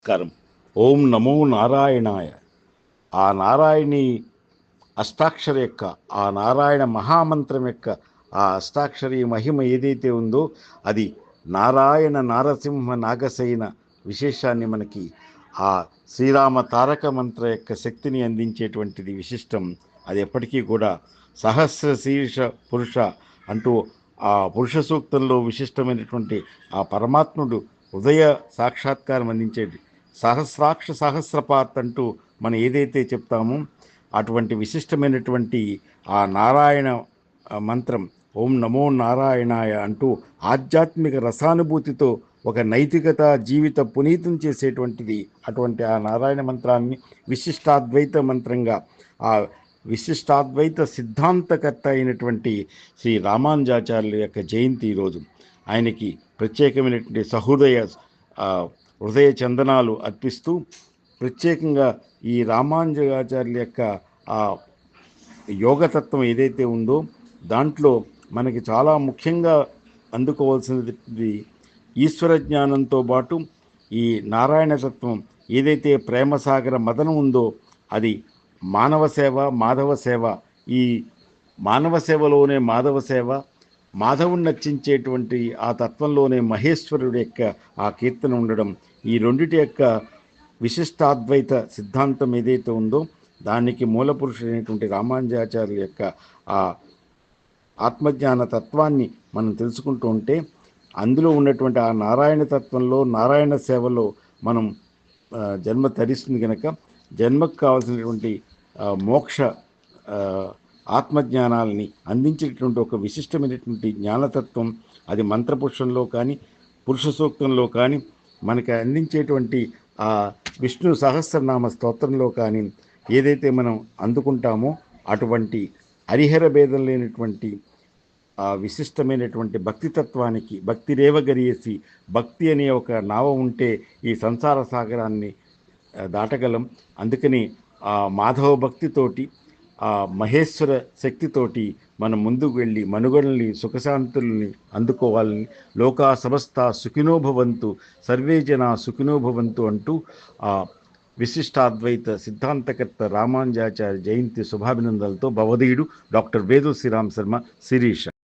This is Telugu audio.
నమస్కారం. ఓం నమో నారాయణాయ. ఆ నారాయణి అష్టాక్షర యొక్క ఆ నారాయణ మహామంత్రం యొక్క ఆ అష్టాక్షరి మహిమ ఏదైతే ఉందో అది నారాయణ నారసింహ నాగసైన విశేషాన్ని మనకి ఆ శ్రీరామ తారక మంత్ర యొక్క శక్తిని అందించేటువంటిది విశిష్టం. అది ఎప్పటికీ కూడా సహస్ర శీర్ష పురుష అంటూ ఆ పురుష సూక్తంలో విశిష్టమైనటువంటి ఆ పరమాత్ముడు హృదయ సాక్షాత్కారం అందించేది. సహస్రాక్ష సహస్రపాత్ అంటూ మనం ఏదైతే చెప్తామో అటువంటి విశిష్టమైనటువంటి ఆ నారాయణ మంత్రం ఓం నమో నారాయణాయ అంటూ ఆధ్యాత్మిక రసానుభూతితో ఒక నైతికత జీవిత పునీతం చేసేటువంటిది అటువంటి ఆ నారాయణ మంత్రాన్ని విశిష్టాద్వైత మంత్రంగా ఆ విశిష్టాద్వైత సిద్ధాంతకర్త అయినటువంటి శ్రీ రామానుజాచార్యుల యొక్క జయంతి ఈరోజు ఆయనకి ప్రత్యేకమైనటువంటి సహృదయ హృదయ చందనాలు అర్పిస్తూ ప్రత్యేకంగా ఈ రామానుజాచార్యుల యొక్క ఆ యోగతత్వం ఏదైతే ఉందో దాంట్లో మనకి చాలా ముఖ్యంగా అందుకోవాల్సినది ఈశ్వర జ్ఞానంతో పాటు ఈ నారాయణతత్వం ఏదైతే ప్రేమసాగర మదనం ఉందో అది మానవ సేవ మాధవ సేవ. ఈ మానవ సేవలోనే మాధవ సేవ మాధవుని నచ్చించేటువంటి ఆ తత్వంలోనే మహేశ్వరుడి యొక్క ఆ కీర్తన ఉండడం ఈ రెండిటి యొక్క విశిష్టాద్వైత సిద్ధాంతం ఏదైతే ఉందో దానికి మూలపురుషుడైనటువంటి రామానుజాచార్యుల యొక్క ఆ ఆత్మజ్ఞాన తత్వాన్ని మనం తెలుసుకుంటూ ఉంటే అందులో ఉన్నటువంటి ఆ నారాయణ తత్వంలో నారాయణ సేవలో మనం జన్మ తరిస్తుంది కనుక జన్మకు కావాల్సినటువంటి మోక్ష ఆత్మజ్ఞానాలని అందించేటువంటి ఒక విశిష్టమైనటువంటి జ్ఞానతత్వం అది మంత్రపురుషంలో కానీ పురుష సూక్తంలో కానీ మనకి అందించేటువంటి ఆ విష్ణు సహస్రనామ స్తోత్రంలో కానీ ఏదైతే మనం అందుకుంటామో అటువంటి హరిహర భేదం లేనటువంటి ఆ విశిష్టమైనటువంటి భక్తితత్వానికి భక్తి రేవగరియేసి భక్తి అనే ఒక నావ ఉంటే ఈ సంసార సాగరాన్ని దాటగలం. అందుకని ఆ మాధవ భక్తితోటి ఆ మహేశ్వర శక్తితోటి మనం ముందుకు వెళ్ళి మనుగడల్ని సుఖశాంతుల్ని అందుకోవాలని లోకా సమస్త సుఖినోభవంతు సర్వే జన సుఖినోభవంతు అంటూ ఆ విశిష్టాద్వైత సిద్ధాంతకర్త రామానుజాచార్య జయంతి శుభాభినందనలతో భవధీయుడు డాక్టర్ వేదు శ్రీరామ్ శర్మ శిరీష.